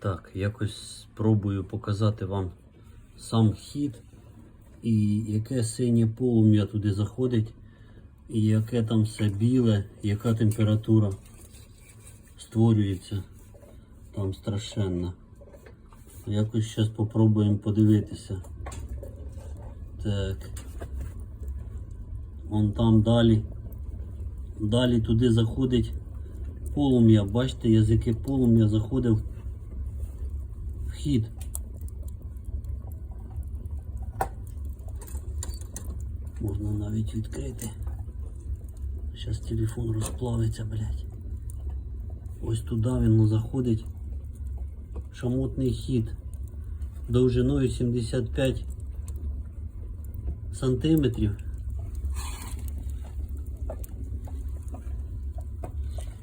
Так, якось спробую показати вам сам хід і яке синє полум'я туди заходить, і яке там все біле, яка температура створюється. Там страшенна. Якось зараз попробуємо подивитися. Так. Вон там далі. Далі туди заходить полум'я. Бачите, язики полум'я заходив в хід. Можна навіть відкрити. Зараз телефон розплавиться, блядь. Ось туди він заходить. Шамотний хід довжиною 75 сантиметрів.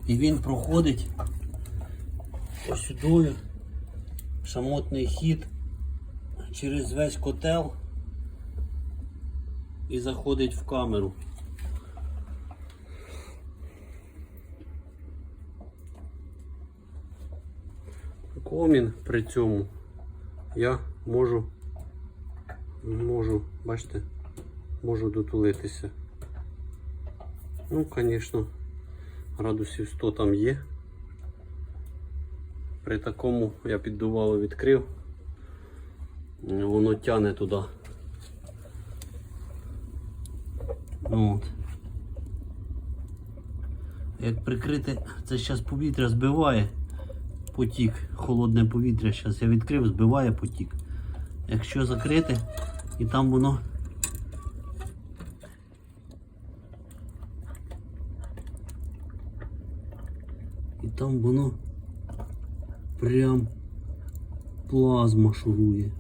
І він проходить ось сюди шамотний хід через весь котел і заходить в камеру. Комін при цьому я можу, можу, бачите, можу дотулитися. Ну, звісно, градусів 100 там є. При такому я піддувало відкрив, воно тяне туди. От. Як прикрити, це зараз повітря збиває потік, холодне повітря. Зараз я відкрив, збиває потік. Якщо закрити, і там воно і там воно прям плазма шурує.